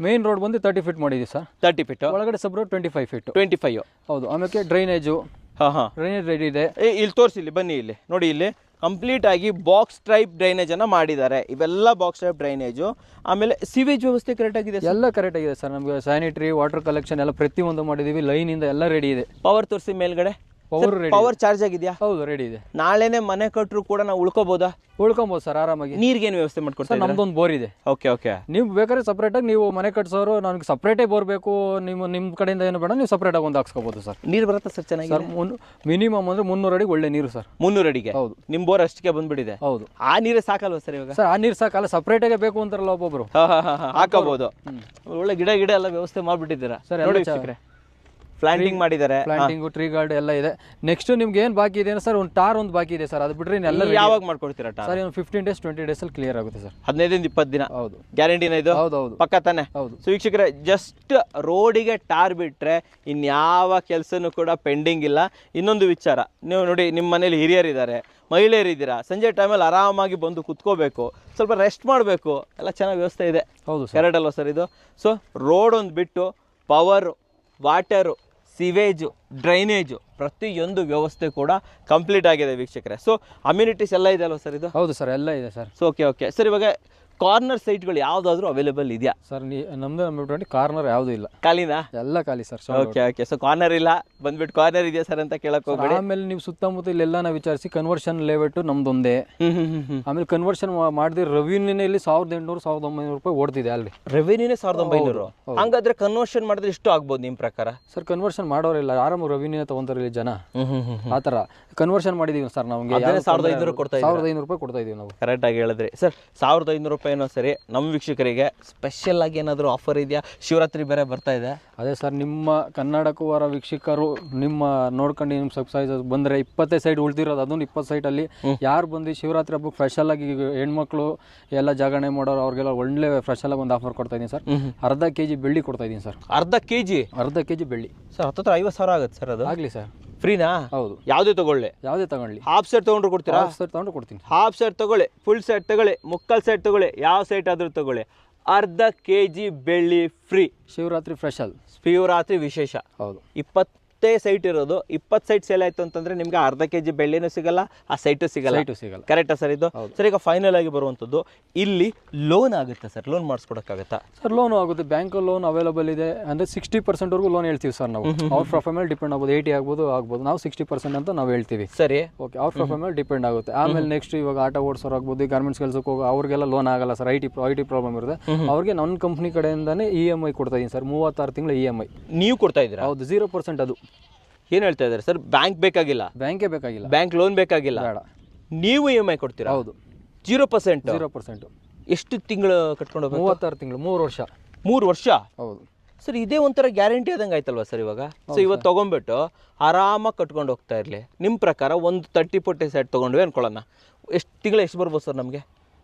ಮೇನ್ ರೋಡ್ ಬಂದು ತರ್ಟಿ ಫೀಟ್ ಮಾಡಿದ್ದೀವಿ ಸರ್. ತರ್ಟಿ ಫೀಟ್ ಒಳಗಡೆ sub road twenty five feet twenty five ಹೌದು ಆಮೇಲೆ ಡ್ರೈನೇಜು ಹಾಂ ಹಾಂ. ಡ್ರೈನೇಜ್ ರೆಡಿ ಇದೆ. ಇಲ್ಲಿ ತೋರಿಸಿ ಇಲ್ಲಿ ಬನ್ನಿ ಇಲ್ಲಿ. ನೋಡಿ ಇಲ್ಲಿ ಕಂಪ್ಲೀಟ್ ಆಗಿ ಬಾಕ್ಸ್ ಟೈಪ್ ಡ್ರೈನೇಜನ್ನು ಅನ್ನ ಮಾಡಿದ್ದಾರೆ. ಇವೆಲ್ಲ ಬಾಕ್ಸ್ ಟೈಪ್ ಡ್ರೈನೇಜು. ಆಮೇಲೆ ಸಿವೇಜ್ ವ್ಯವಸ್ಥೆ ಕರೆಕ್ಟ್ ಆಗಿದೆ ಎಲ್ಲ ಕರೆಕ್ಟ್ ಆಗಿದೆ ಸರ್. ನಮಗೆ ಸ್ಯಾನಿಟರಿ ವಾಟರ್ ಕಲೆಕ್ಷನ್ ಎಲ್ಲ ಪ್ರತಿಯೊಂದು ಮಾಡಿದ್ದೀವಿ ಲೈನಿಂದ ಎಲ್ಲ ರೆಡಿ ಇದೆ. ಪವರ್ ತೋರಿಸಿ ಮೇಲ್ಗಡೆ. ಪವರ್ ರೆಡಿ ಪವರ್ ಚಾರ್ಜ್ ಆಗಿದೆಯಾ? ಹೌದು ರೆಡಿ ಇದೆ. ನಾಳೆನೆ ಮನೆ ಕಟ್ಟರು ಕೂಡ ನಾವು ಉಳ್ಕೋಬೋದಾ? ಉಳ್ಕೊಬಹುದು ಸರ್ ಆರಾಮಾಗಿ. ನೀರ್ಗೇನು ವ್ಯವಸ್ಥೆ ಮಾಡ್ಕೊಡ್ತಾರೆ ನಮ್ದೊಂದು ಬೋರ್ ಇದೆ. ಓಕೆ ಓಕೆ ನೀವು ಬೇಕಾದ್ರೆ ಸಪ್ರೇಟಾಗಿ ನೀವು ಮನೆ ಕಟ್ಸೋರು ನನಗೆ ಸಪ್ರೇಟೇ ಬೋರ್ ಬೇಕು ನಿಮ್ಮ ನಿಮ್ಮ ಕಡೆಯಿಂದ ಏನು ಬೇಡ ನೀವು ಸಪ್ರೇಟ್ ಆಗಿ ಒಂದು ಹಾಕ್ಸ್ಕೋಬಹುದು ಸರ್. ನೀರು ಬರುತ್ತೆ ಸರ್ ಚೆನ್ನಾಗಿ ಸರ್ ಮುನ್ ಮಿನಿಮಮ್ ಅಂದ್ರೆ ಮುನ್ನೂರು ಅಡಿಗೆ ಒಳ್ಳೆ ನೀರು ಸರ್. ಮುನ್ನೂರು ಅಡಿಗೆ? ಹೌದು. ನಿಮ್ ಬೋರ್ ಅಷ್ಟಕ್ಕೆ ಬಂದ್ಬಿಟ್ಟಿದೆ? ಹೌದು. ಆ ನೀರೇ ಸಾಕಲ್ವಾ ಸರ್ ಇವಾಗ? ಸರ್ ಆ ನೀರು ಸಾಕಲ್ಲ ಸಪ್ರೇಟಾಗೆ ಬೇಕು ಅಂತಾರಲ್ಲ ಒಬ್ಬೊಬ್ರು. ಹಾಕಬಹುದು ಒಳ್ಳೆ ಗಿಡ ಗಿಡ ಎಲ್ಲ ವ್ಯವಸ್ಥೆ ಮಾಡ್ಬಿಟ್ಟಿದ್ದೀರಾ? ಸರ್, ನೋಡಿ ಪ್ಲಾಂಟಿಂಗ್ ಮಾಡಿದ್ದಾರೆ. ಪ್ಲಾಂಟಿಂಗ್ ಟ್ರೀ ಗಾರ್ಡ್ ಎಲ್ಲ ಇದೆ. ನೆಕ್ಸ್ಟ್ ನಿಮ್ಗೆ ಏನು ಬಾಕಿ ಇದೆ ಸರ್ ಒಂದು ಟಾರ್ ಒಂದು ಬಾಕಿ ಇದೆ ಸರ್. ಅದು ಬಿಟ್ರೆ ಎಲ್ಲ ಯಾವಾಗ ಮಾಡ್ಕೊಡ್ತೀರಾ ಟಾರ್ ಸರ್ ಒಂದು ಫಿಫ್ಟೀನ್ ಡೇಸ್ ಟ್ವೆಂಟಿ ಡೇಸಲ್ಲಿ ಕ್ಲಿಯರ್ ಆಗುತ್ತೆ ಸರ್. ಹದಿನೈದಿಂದ ಇಪ್ಪತ್ತು ದಿನ. ಹೌದು. ಗ್ಯಾರಂಟಿನ ಇದು? ಹೌದು ಹೌದು. ಪಕ್ಕ ತಾನೆ? ಹೌದು. ಸೊ ವೀಕ್ಷಕರೇ ಜಸ್ಟ್ ರೋಡಿಗೆ ಟಾರ್ ಬಿಟ್ರೆ ಇನ್ಯಾವ ಕೆಲಸನೂ ಕೂಡ ಪೆಂಡಿಂಗ್ ಇಲ್ಲ. ಇನ್ನೊಂದು ವಿಚಾರ ನೀವು ನೋಡಿ ನಿಮ್ಮ ಮನೇಲಿ ಹಿರಿಯರಿದ್ದಾರೆ ಮಹಿಳೆಯರಿದ್ದೀರಾ ಸಂಜೆ ಟೈಮಲ್ಲಿ ಆರಾಮಾಗಿ ಬಂದು ಕುತ್ಕೋಬೇಕು ಸ್ವಲ್ಪ ರೆಸ್ಟ್ ಮಾಡಬೇಕು ಎಲ್ಲ ಚೆನ್ನಾಗಿ ವ್ಯವಸ್ಥೆ ಇದೆ. ಹೌದು ಸರ್. ಎರಡಲ್ವ ಅಲ್ವಾ ಸರ್ ಇದು? ಸೊ ರೋಡ್ ಒಂದು ಬಿಟ್ಟು ಪವರು ವಾಟರು ಸಿವೇಜು ಡ್ರೈನೇಜು ಪ್ರತಿಯೊಂದು ವ್ಯವಸ್ಥೆ ಕೂಡ ಕಂಪ್ಲೀಟ್ ಆಗಿದೆ ವೀಕ್ಷಕರೇ. ಸೊ ಅಮ್ಯುನಿಟೀಸ್ ಎಲ್ಲ ಇದೆ ಅಲ್ವಾ ಸರ್ ಇದು? ಹೌದು ಸರ್ ಎಲ್ಲ ಇದೆ sir so okay okay sir ಇವಾಗ ಕಾರ್ನರ್ ಸೈಟ್ಗಳು ಯಾವುದಾದ್ರೂ ಅವೈಲೇಬಲ್ ಇದೆಯಾ? ಸರ್ ನಮ್ದು ನಮ್ಮ ಕಾರ್ನರ್ ಯಾವುದೂ ಇಲ್ಲ. ಖಾಲಿನಾ? ಎಲ್ಲ ಖಾಲಿ sir okay okay so corner ಇಲ್ಲ. ಬಂದ್ಬಿಟ್ಟು ಕಾರ್ನರ್ ಇದೆಯಾ ಸರ್ ಅಂತ ಕೇಳಕ್ ಹೋಗ್ಬೇಡಿ. ಆಮೇಲೆ ನೀವು ಸುತ್ತಮುತ್ತ ಇಲ್ಲೆಲ್ಲ ನಾವು ವಿಚಾರಿಸಿ ಕನ್ವರ್ಷನ್ ಲೇಔಟ್ ನಮ್ದೊಂದೇ. ಆಮೇಲೆ ಕನ್ವರ್ಷನ್ ಮಾಡಿದ್ರೆ ರೆವಿನ್ಯೂನಲ್ಲಿ ಸಾವಿರದ ಎಂಟುನೂರು ಸಾವಿರದ ಒಂಬೈನೂರು ರೂಪಾಯಿ ಓಡ್ತಿದೆ ಅಲ್ಲಿ. ರೆವಿನ್ಯೂನೇ ಸಾವಿರದ ಒಂಬೈನೂರು? ಹಂಗಾದ್ರೆ ಕನ್ವರ್ಷನ್ ಮಾಡಿದ್ರೆ ಎಷ್ಟು ಆಗ್ಬೋದು ನಿಮ್ಮ ಪ್ರಕಾರ? ಸರ್ ಕನ್ವರ್ಷನ್ ಮಾಡೋರಿಲ್ಲ. ಆರಾಮ ರೆವಿನ್ಯೂನೇ ತಗೊಂತಾರೆ ಜನ. ಹ್ಮ್ ಹ್ಮ್ ಹ್ಮ್ ಆ ಥರ ಕನ್ವರ್ಷನ್ ಮಾಡಿದೀವಿ ಸರ್ ನಮಗೆ. ಅದನ್ನೇ ಸಾವಿರದ ಐನೂರು ಕೊಡ್ತಾ? ಸಾವಿರದ ಐನೂರು ರೂಪಾಯಿ ಕೊಡ್ತಾ ಇದೀವಿ ನಾವು. ಕರೆಕ್ಟ್ ಆಗಿ ಹೇಳಿದ್ರಿ. ಸರ್ ಸಾವಿರದ ಐನೂರು ರೂಪಾಯಿನೋ ಸರಿ ನಮ್ಮ ವೀಕ್ಷಕರಿಗೆ ಸ್ಪೆಷಲ್ ಆಗಿ ಏನಾದರೂ ಆಫರ್ ಇದೆಯಾ? ಶಿವರಾತ್ರಿ ಬೇರೆ ಬರ್ತಾ ಇದೆ. ಅದೇ ಸರ್ ನಿಮ್ಮ ಕನ್ನಡಕವರ ವೀಕ್ಷಕರು ನಿಮ್ಮ ನೋಡ್ಕೊಂಡು ನಿಮ್ಮ ಸಬ್ಸ್ಕ್ರೈಬರ್ಸ್ ಬಂದರೆ ಇಪ್ಪತ್ತೈದು ಸೈಡ್ ಉಳ್ದಿರೋದು ಅದೊಂದು ಇಪ್ಪತ್ತು ಸೈಟಲ್ಲಿ ಯಾರು ಬಂದು ಶಿವರಾತ್ರಿ ಹಬ್ಬಕ್ಕೆ ಫ್ರೆಶಲ್ ಆಗಿ ಹೆಣ್ಮಕ್ಳು ಎಲ್ಲ ಜಾಗರಣೆ ಮಾಡೋರು ಅವ್ರಿಗೆಲ್ಲ ಒಳ್ಳೆ ಫ್ರೆಶಲ್ ಆಗಿ ಒಂದು ಆಫರ್ ಕೊಡ್ತಾ ಇದೀನಿ ಸರ್. ಅರ್ಧ ಕೆ ಜಿ ಬೆಳ್ಳಿ ಕೊಡ್ತಾ ಇದೀನಿ ಸರ್. ಅರ್ಧ ಕೆ ಜಿ ಅರ್ಧ ಕೆ ಜಿ ಬೆಳ್ಳಿ. ಸರ್ ಹತ್ತತ್ರ ಐವತ್ತು ಸಾವಿರ ಆಗುತ್ತೆ ಸರ್ ಅದು? ಆಗಲಿ ಸರ್. ಫ್ರೀನಾ ಹೌದು. ಯಾವುದೇ ತಗೊಳ್ಳಿ. ಯಾವುದೇ ತಗೊಳ್ಳಿ. ಹಾಫ್ ಸೆಟ್ ತೊಗೊಂಡ್ರು ಕೊಡ್ತೀರಾ? ಹಾಫ್ ಸೆಟ್ ತೊಗೊಂಡು ಕೊಡ್ತೀನಿ. ಹಾಫ್ ಸೆಟ್ ತಗೊಳ್ಳಿ. ಫುಲ್ ಸೆಟ್ ತಗೊಳ್ಳಿ. ಮುಕ್ಕಲ್ ಸೆಟ್ ತಗೊಳ್ಳಿ. ಯಾವ ಸೆಟ್ ಆದರೂ ತಗೊಳ್ಳಿ. ಅರ್ಧ ಕೆ ಜಿ ಬೆಳ್ಳಿ ಫ್ರೀ ಶಿವರಾತ್ರಿ ಫ್ರೆಶಲ್ ಶಿವರಾತ್ರಿ ವಿಶೇಷ. ಹೌದು. ಇಪ್ಪತ್ತೇ ಸೈಟ್ ಇರೋದು. ಇಪ್ಪತ್ತು ಸೈಟ್ ಸೇಲ್ ಆಯ್ತು ಅಂತಂದ್ರೆ ನಿಮ್ಗೆ ಅರ್ಧ ಕೆ ಜಿ ಬೆಳ್ಳಿನೂ ಸಿಗಲ್ಲ ಆ ಸೈಟು ಸಿಗಲ್ಲ. ಸೈಟು ಸಿಗಲ್ಲ. ಕರೆಕ್ಟಾ ಸರ್ ಇದು? ಸರ್ ಈಗ ಫೈನಲ್ ಆಗಿ ಬರುವಂಥದ್ದು ಇಲ್ಲಿ ಲೋನ್ ಆಗುತ್ತೆ ಸರ್ ಲೋನ್ ಮಾಡಿಸ್ಕೊಡಕ್ಕಾಗತ್ತಾ? ಸರ್ ಲೋನ್ ಆಗುತ್ತೆ. ಬ್ಯಾಂಕ್ ಲೋನ್ ಅವೈಲಬಲ್ ಇದೆ. ಅಂದರೆ ಸಿಕ್ಸ್ಟಿ ಪರ್ಸೆಂಟ್ವರೆಗೂ ಲೋನ್ ಹೇಳ್ತೀವಿ ಸರ್ ನಾವು. ಅವ್ರ ಪ್ರೊಫೈಲ್ ಮೇಲೆ ಡಿಪೆಂಡ್ ಆಗ್ಬೋದು. ಏಯ್ಟಿ ಆಗ್ಬೋದು ಆಗ್ಬೋದು. ನಾವು ಸಿಕ್ಸ್ಟಿ ಪರ್ಸೆಂಟ್ ಅಂತ ನಾವು ಹೇಳ್ತೀವಿ. ಸರಿ. ಓಕೆ ಅವ್ರ ಪ್ರೊಫೈಲ್ ಮೇಲೆ ಡಿಪೆಂಡ್ ಆಗುತ್ತೆ. ಆಮೇಲೆ ನೆಕ್ಸ್ಟ್ ಇವಾಗ ಆಟೋ ಓಡಿಸೋರು ಆಗ್ಬೋದು ಗಾರ್ಮೆಂಟ್ಸ್ ಕೆಲಸಕ್ಕೆ ಹೋಗೋ ಅವ್ರಿಗೆಲ್ಲ ಲೋನ್ ಆಗಲ್ಲ sir. I T I T problem ಇರುತ್ತೆ. ಅವ್ರಿಗೆ ನನ್ನ ಕಂಪ್ನಿ ಕಡೆಯಿಂದಾನೇ ಇ ಎಂ ಐ ಕೊಡ್ತಾ ಇದ್ದೀನಿ ಸರ್. ಮೂವತ್ತಾರು ತಿಂಗಳ ಇ ಎಂ ಐ ನೀವು ಕೊಡ್ತಾ ಇದ್ದೀರಾ? ಹೌದು ಜೀರೋ ಪರ್ಸೆಂಟ್ ಅದು. ಏನು ಹೇಳ್ತಾ ಇದ್ದಾರೆ? ಸರ್ ಬ್ಯಾಂಕ್ ಬೇಕಾಗಿಲ್ಲ. ಬ್ಯಾಂಕೇ ಬೇಕಾಗಿಲ್ಲ. ಬ್ಯಾಂಕ್ ಲೋನ್ ಬೇಕಾಗಿಲ್ಲ. ಬೇಡ. ನೀವು ಇ ಎಂ ಐ ಕೊಡ್ತೀರಾ? ಹೌದು. ಜೀರೋ ಪರ್ಸೆಂಟ್ ಜೀರೋ ಪರ್ಸೆಂಟು ಎಷ್ಟು ತಿಂಗಳು ಕಟ್ಕೊಂಡು ಹೋಗ್ಬೇಕು? ಮೂವತ್ತಾರು ತಿಂಗಳು ಮೂರು ವರ್ಷ. ಮೂರು ವರ್ಷ? ಹೌದು. ಸರ್ ಇದೇ ಒಂಥರ ಗ್ಯಾರಂಟಿ ಆದಂಗೆ ಆಯ್ತಲ್ವಾ ಸರ್ ಇವಾಗ? ಸೊ ಇವತ್ತು ತೊಗೊಂಡ್ಬಿಟ್ಟು ಆರಾಮಾಗಿ ಕಟ್ಕೊಂಡು ಹೋಗ್ತಾ ಇರಲಿ. ನಿಮ್ಮ ಪ್ರಕಾರ ಒಂದು ತರ್ಟಿ ಫೋರ್ಟಿ ಸೆಟ್ ತೊಗೊಂಡ್ವಿ ಅನ್ಕೊಳ್ಳೋಣ. ಎಷ್ಟು ತಿಂಗಳು ಎಷ್ಟು ಬರ್ಬೋದು ಸರ್ ನಮಗೆ?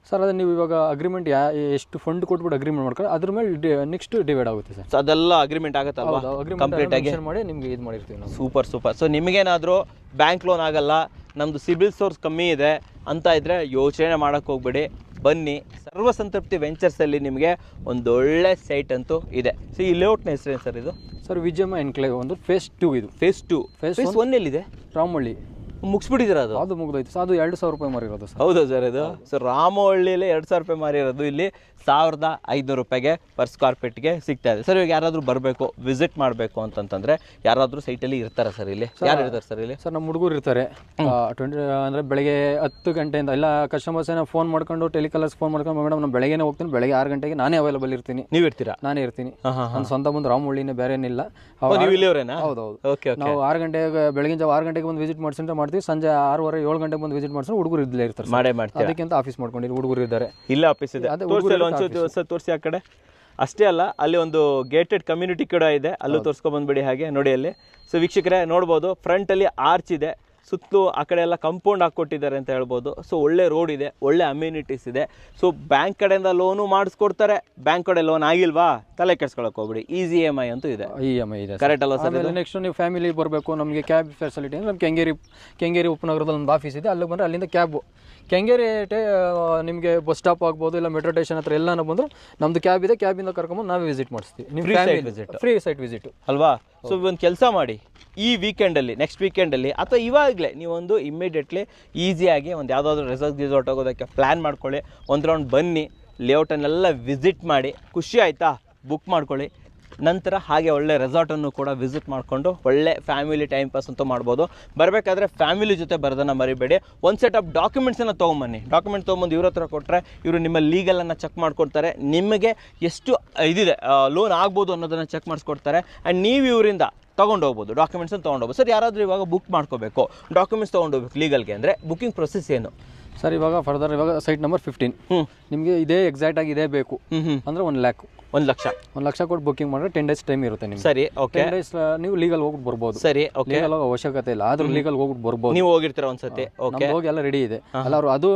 ಸರ್ ಅದೇ ನೀವು ಇವಾಗ ಅಗ್ರಿಮೆಂಟ್ ಯಾ ಎಷ್ಟು ಫಂಡ್ ಕೊಟ್ಬಿಟ್ಟು ಅಗ್ರಿಮೆಂಟ್ ಮಾಡ್ಕೊಂಡು ಅದ್ರ ಮೇಲೆ ನೆಕ್ಸ್ಟ್ ಡಿವೈಡ್ ಆಗುತ್ತೆ ಸರ್. ಸೊ ಅದೆಲ್ಲ ಅಗ್ರಿಮೆಂಟ್ ಆಗುತ್ತಲ್ವಾ? ಕಂಪ್ಲೀಟ್ ಆಗಿ? ಮಾಡಿ ನಿಮಗೆ ಇದು ಮಾಡಿರ್ತೀವಿ ನಾವು. ಸೂಪರ್ ಸೂಪರ್ ಸೊ ನಿಮಗೇನಾದರೂ ಬ್ಯಾಂಕ್ ಲೋನ್ ಆಗಲ್ಲ ನಮ್ಮದು ಸಿಬಿಲ್ ಸೋರ್ಸ್ ಕಮ್ಮಿ ಇದೆ ಅಂತ ಇದ್ದರೆ ಯೋಚನೆ ಮಾಡೋಕ್ಕೆ ಹೋಗ್ಬೇಡಿ. ಬನ್ನಿ ಸರ್ವಸಂತೃಪ್ತಿ ವೆಂಚರ್ಸಲ್ಲಿ ನಿಮಗೆ ಒಂದೊಳ್ಳೆ ಸೈಟ್ ಅಂತೂ ಇದೆ. ಸೊ ಈ ಲೇಔಟ್ನ ಹೆಸರೇನು ಸರ್ ಇದು? ಸರ್ ವಿಜಯಮ್ಮ ಎನ್ಕ್ಲೇವ್ ಒಂದು ಫೇಸ್ ಟೂ ಇದು. Phase two phase phase one ಎಲ್ಲಿದೆ? ರಾಮಹಳ್ಳಿ. ಮುಗಿಸ್ಬಿಟ್ಟಿದ್ದೀರ ಅದು? ಅದು ಮುಗ್ದೋಯ್ತು ಸರ್. ಅದು ಎರಡು ಸಾವಿರ ರೂಪಾಯಿ ಮಾರಿರೋದು ಸರ್. ಹೌದಾ ಸರ್ ಇದು? ಸರ್ ರಾಮವಳ್ಳಿಯಲ್ಲಿ ಎರಡು ಸಾವಿರ ರೂಪಾಯಿ ಮಾರಿರೋದು. ಇಲ್ಲಿ ಸಾವಿರದ ಐದುನೂರು ರೂಪಾಯಿಗೆ ಪರ್ ಸ್ಕ್ವೇರ್ ಫೀಟ್ಗೆ ಸಿಗ್ತಾ ಇದೆ. ಸರ್ ಇವಾಗ ಯಾರಾದರೂ ಬರಬೇಕು ವಿಸಿಟ್ ಮಾಡಬೇಕು ಅಂತಂತಂದ್ರೆ ಯಾರಾದರೂ ಸೈಟಲ್ಲಿ ಇರ್ತಾರೆ ಸರ್ ಇಲ್ಲಿ? ಯಾರು ಇರ್ತಾರೆ ಸರ್ ಇಲ್ಲಿ? ಸರ್ ನಮ್ಮ ಹುಡುಗರು ಇರ್ತಾರೆ. ಟ್ವೆಂಟಿ ಅಂದರೆ ಬೆಳಗ್ಗೆ ಹತ್ತು ಗಂಟೆಯಿಂದ ಎಲ್ಲ ಕಸ್ಟಮರ್ಸ್ ಏನೋ ಫೋನ್ ಮಾಡ್ಕೊಂಡು ಟೆಲಿಕಾಲರ್ಸ್ ಫೋನ್ ಮಾಡ್ಕೊಂಡು ಮೇಡಮ್ ನಾನು ಬೆಳಗ್ಗೆನೇ ಹೋಗ್ತೀನಿ. ಬೆಳಗ್ಗೆ ಆರು ಗಂಟೆಗೆ ನಾನೇ ಅವೈಲೇಬಲ್ ಇರ್ತೀನಿ. ನೀವು ಇರ್ತೀರಾ? ನಾನೇ ಇರ್ತೀನಿ. ನನ್ನ ಸ್ವಂತ ಬಂದು ರಾಮಹಳ್ಳಿನೇ ಬೇರೆ ಏನಿಲ್ಲ ಓಕೆ ಓಕೆ ನಾವು ಆರು ಗಂಟೆಗೆ ಬೆಳಗಿನ ಜಾವ ಆರು ಗಂಟೆಗೆ ಬಂದು ವಿಸಿಟ್ ಮಾಡ್ಸಂತ ಮಾಡ್ತೀವಿ. ಸಂಜೆ ಆರೂವರೆ ಏಳು ಗಂಟೆ ಬಂದು ವಿಸಿಟ್ ಮಾಡ್ಸಂದ್ರೆ ಹುಡುಗರು ಇಲ್ಲೇ ಇರ್ತಾರೆ. ಮಾಡೇ ಮಾಡ್ತೀವಿ ಅದಕ್ಕಿಂತ ಆಫೀಸ್ ಮಾಡ್ಕೊಂಡಿರಿ ಹುಡುಗರು ಇದ್ದಾರೆ. ಇಲ್ಲ ಆಫೀಸ್ ಇದೆ. ತೋರಿಸಿ ಆ ಕಡೆ. ಅಷ್ಟೇ ಅಲ್ಲ ಅಲ್ಲಿ ಒಂದು ಗೇಟೆಡ್ ಕಮ್ಯುನಿಟಿ ಕೂಡ ಇದೆ. ಅಲ್ಲೂ ತೋರಿಸ್ಕೊಂಡ್ಬಂದ್ಬಿಡಿ ಹಾಗೆ ನೋಡಿ ಅಲ್ಲಿ. ಸೊ ವೀಕ್ಷಕರೇ ನೋಡ್ಬೋದು ಫ್ರಂಟಲ್ಲಿ ಆರ್ಚ್ ಇದೆ. ಸುತ್ತಲೂ ಆ ಕಡೆ ಎಲ್ಲ ಕಂಪೌಂಡ್ ಹಾಕ್ಕೊಟ್ಟಿದ್ದಾರೆ ಅಂತ ಹೇಳ್ಬೋದು. ಸೊ ಒಳ್ಳೆ ರೋಡ್ ಇದೆ ಒಳ್ಳೆ ಅಮ್ಯುನಿಟೀಸ್ ಇದೆ. ಸೊ ಬ್ಯಾಂಕ್ ಕಡೆಯಿಂದ ಲೋನು ಮಾಡಿಸ್ಕೊಡ್ತಾರೆ. ಬ್ಯಾಂಕ್ ಕಡೆ ಲೋನ್ ಆಗಿಲ್ವಾ? ತಲೆ ಕೆಡ್ಸ್ಕೊಳಕ್ಕೆ ಹೋಗ್ಬಿಡಿ. ಈಸಿ ಇ ಎಂ ಐ ಅಂತೂ ಇದೆ. ಇ ಎಂ ಐ ಇದೆ ಕರೆಕ್ಟ್ ಅಲ್ವಾ ಸರ್ ನೆಕ್ಸ್ಟ್ ನೀವು ಫ್ಯಾಮಿಲಿ ಬರಬೇಕು ನಮಗೆ ಕ್ಯಾಬ್ ಫೆಸಿಲಿಟಿ ಅಂದರೆ ನಮ್ಮ ಕೆಂಗೇರಿ ಕೆಂಗೇರಿ ಉಪನಗರದಲ್ಲಿ ಒಂದು ಆಫೀಸ್ ಇದೆ. ಅಲ್ಲಿಗೆ ಬಂದರೆ ಅಲ್ಲಿಂದ ಕ್ಯಾಬು ಕೆಂಗೇರಿ ಟೇ ನಿಮಗೆ ಬಸ್ ಸ್ಟಾಪ್ ಆಗ್ಬೋದು ಇಲ್ಲ ಮೆಟ್ರೋ ಸ್ಟೇಷನ್ ಹತ್ರ ಎಲ್ಲಾನು ಬಂದ್ರು ನಮ್ದು ಕ್ಯಾಬ್ ಇದೆ ಕ್ಯಾಬಿಂದ ಕರ್ಕೊಂಬಂದು ನಾವೇ ವಿಸಿಟ್ ಮಾಡಿಸ್ತೀವಿ. ನಿಮ್ಮ ಫ್ಯಾಮಿಲಿ ಫ್ರೀ ಸೈಟ್ ವಿಸಿಟ್ ಅಲ್ವಾ? ಸೊ ಒಂದು ಕೆಲಸ ಮಾಡಿ ಈ ವೀಕೆಂಡಲ್ಲಿ ನೆಕ್ಸ್ಟ್ ವೀಕೆಂಡಲ್ಲಿ ಅಥವಾ ಇವಾಗಲೇ ನೀವೊಂದು ಇಮ್ಮಿಡಿಯೇಟ್ಲಿ ಈಸಿಯಾಗಿ ಒಂದು ಯಾವುದಾದ್ರೂ ರೆಸಾರ್ಟ್ ಗಿಸಾರ್ಟ್ ಹೋಗೋದಕ್ಕೆ ಪ್ಲ್ಯಾನ್ ಮಾಡ್ಕೊಳ್ಳಿ ಒಂದು ರೌಂಡ್ ಬನ್ನಿ ಲೇಔಟನ್ನೆಲ್ಲ ವಿಸಿಟ್ ಮಾಡಿ ಖುಷಿ ಆಯಿತಾ? ಬುಕ್ ಮಾಡ್ಕೊಳ್ಳಿ. ನಂತರ ಹಾಗೆ ಒಳ್ಳೆ ರೆಸಾರ್ಟನ್ನು ಕೂಡ ವಿಸಿಟ್ ಮಾಡಿಕೊಂಡು ಒಳ್ಳೆ ಫ್ಯಾಮಿಲಿ ಟೈಮ್ ಪಾಸ್ ಅಂತೂ ಮಾಡ್ಬೋದು. ಬರಬೇಕಾದ್ರೆ ಫ್ಯಾಮಿಲಿ ಜೊತೆ ಬರೋದನ್ನು ಮರಿಬೇಡಿ. ಒಂದು ಸೆಟ್ ಆಫ್ ಡಾಕ್ಯುಮೆಂಟ್ಸನ್ನು ತೊಗೊಂಬನ್ನಿ. ಡಾಕ್ಯುಮೆಂಟ್ ತೊಗೊಂಬಂದು ಇವ್ರ ಹತ್ರ ಕೊಟ್ಟರೆ ಇವರು ನಿಮ್ಮ ಲೀಗಲನ್ನು ಚೆಕ್ ಮಾಡ್ಕೊಡ್ತಾರೆ. ನಿಮಗೆ ಎಷ್ಟು ಇದಿದೆ ಲೋನ್ ಆಗ್ಬೋದು ಅನ್ನೋದನ್ನು ಚೆಕ್ ಮಾಡಿಸ್ಕೊಡ್ತಾರೆ. ಆ್ಯಂಡ್ ನೀವು ಇವರಿಂದ ತೊಗೊಂಡು ಹೋಗ್ಬೋದು ಡಾಕ್ಯುಮೆಂಟ್ಸನ್ನು ತೊಗೊಂಡು ಹೋಗ್ಬೋದು ಸರ್ ಯಾರಾದರೂ ಇವಾಗ ಬುಕ್ ಮಾಡ್ಕೋಬೇಕು. ಡಾಕ್ಯುಮೆಂಟ್ಸ್ ತೊಗೊಂಡು ಹೋಗ್ಬೇಕು ಲೀಗಲ್ಗೆ ಅಂದರೆ ಬುಕ್ಕಿಂಗ್ ಪ್ರೊಸೆಸ್ ಏನು? ಸರ್ ಇವಾಗ ಫರ್ದರ್ ಇವಾಗ ಸೈಟ್ ನಂಬರ್ ಫಿಫ್ಟೀನ್ ಹ್ಞೂ ನಿಮಗೆ ಇದೇ ಎಕ್ಸಾಕ್ಟಾಗಿ ಇದೇ ಬೇಕು. ಹ್ಞೂ ಹ್ಞೂ ಅಂದರೆ ಒನ್ ಲ್ಯಾಕ್ ಒಂದು ಲಕ್ಷ. ಒಂದು ಲಕ್ಷ ಕೊಟ್ಟು ಬುಕಿಂಗ್ ಮಾಡಿದ್ರೆ ಟೆನ್ ಡೇಸ್ ಟೈಮ್ ಇರುತ್ತೆ ನಿಮ್ಗೆ. ಸರಿ ಓಕೆ ಡೇಸ್ ನೀವು ಲೀಗಲ್ ಹೋಗ್ಬಿಟ್ಟು ಬರ್ಬೋದು. ಸರಿ ಓಕೆ ಅವಶ್ಯಕತೆ ಇಲ್ಲ. ಆದ್ರೂ ಲೀಗಲ್ ಹೋಗ್ಬಿಟ್ಟು ಬರ್ಬೋದು. ನೀವು ಹೋಗಿರ್ತೀರ ಒಂದ್ಸತಿ? ಓಕೆ ಹೋಗಿ ಎಲ್ಲ ರೆಡಿ ಇದೆ. ಅಲ್ಲ ಅವ್ರು ಅದು